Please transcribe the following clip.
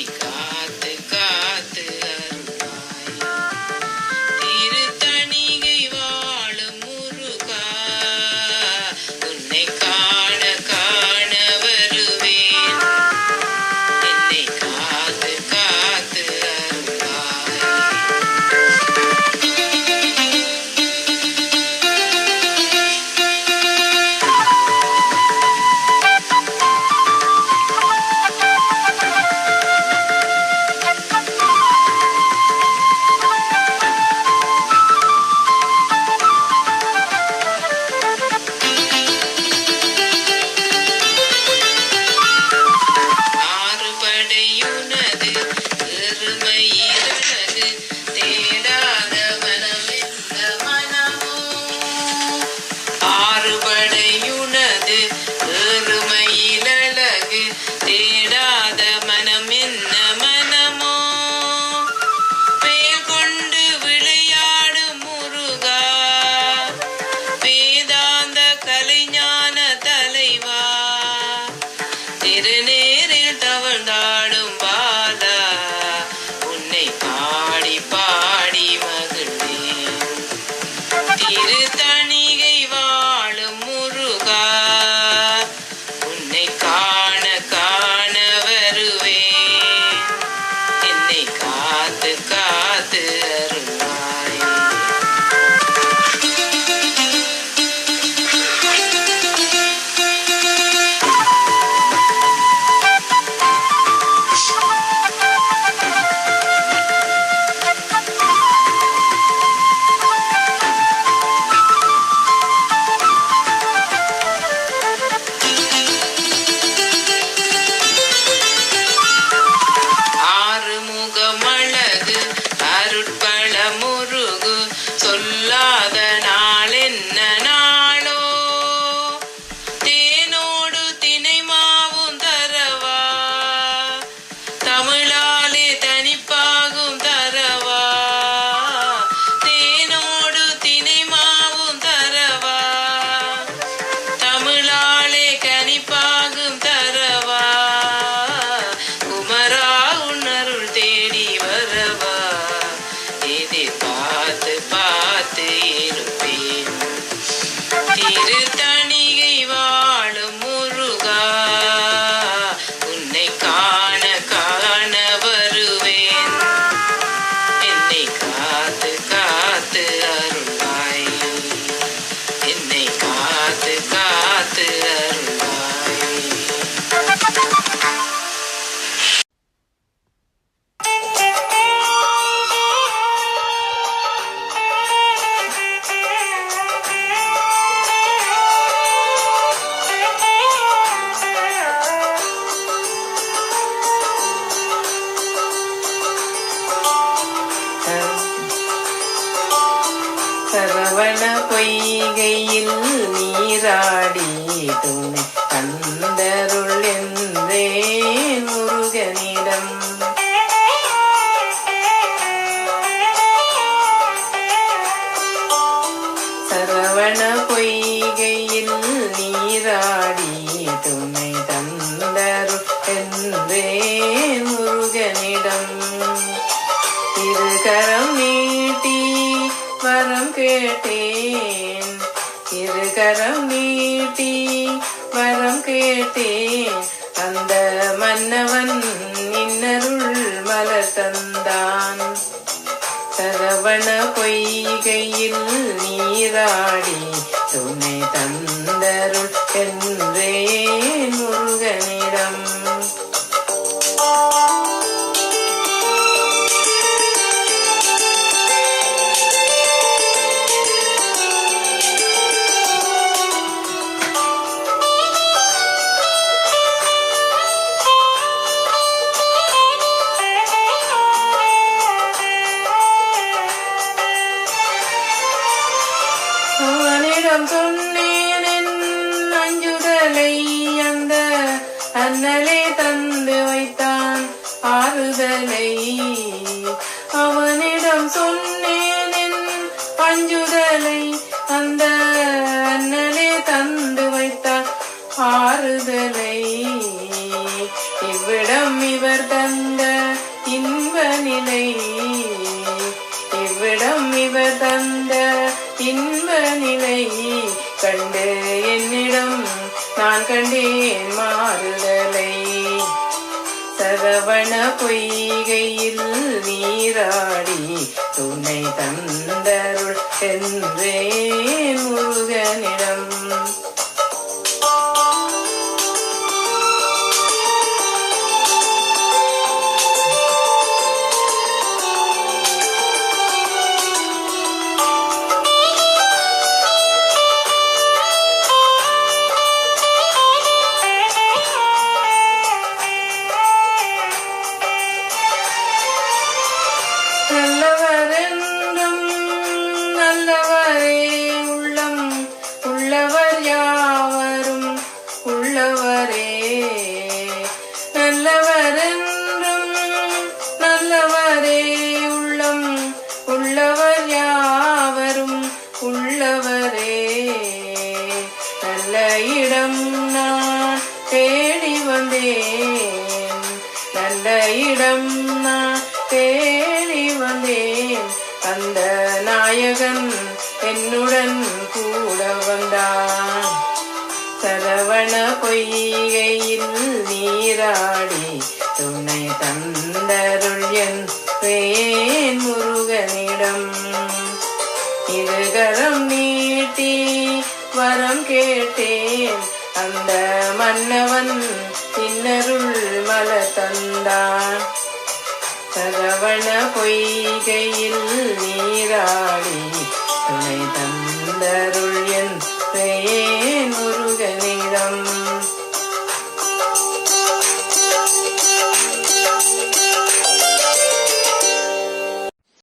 Rica. Waiting Saravana பொய்கையில் நீராடி துணை தந்தருள் என்றே முருகனிடம். சரவண பொய்கையில் நீராடி துணை தந்தருள் என்றே முருகனிடம். இருகரம் நீ கேட்டேன். இருகரம் நீட்டி வரம் கேட்டேன். அந்த மன்னவன் இன்னருள் மலர் தந்தான். சரவண பொய்கையில் நீராடி துணை தந்தருள் என்றே முருகனிடம். நான் சொன்னேன் அஞ்சுதலை அந்த அண்ணலே தந்து வைத்தான் ஆறுதலை. அவனிடம் சொன்னேன் அஞ்சுதலை அந்த அண்ணலே தந்து வைத்தான் ஆறுதலை. இவ்விடம் இவர் தந்த இன்ப நிலை. இவ்விடம் இவர் தந்த இன்ப நிலை கண்டு என்னிடம் நான் கண்டேன் மாறுதலை. சரவண பொய்கையில் நீராடி துணை தந்தருள் என்றே முருகனிடம். நல்ல இடம் நான் தேடி வந்தேன். நல்ல இடம் நான் தேடி வந்தேன். அந்த நாயகன் என்னுடன் கூட வந்தான். சரவண பொய்கையில் நீராடி துணை தந்தருள் என்றேன் முருகனிடம். இருகரம் நீட்டி வரம் கேட்டேன். அந்த மன்னவன் இன்னருள் மல தந்தான். சரவண பொய்கையில் நீராடி துணை தந்தரு.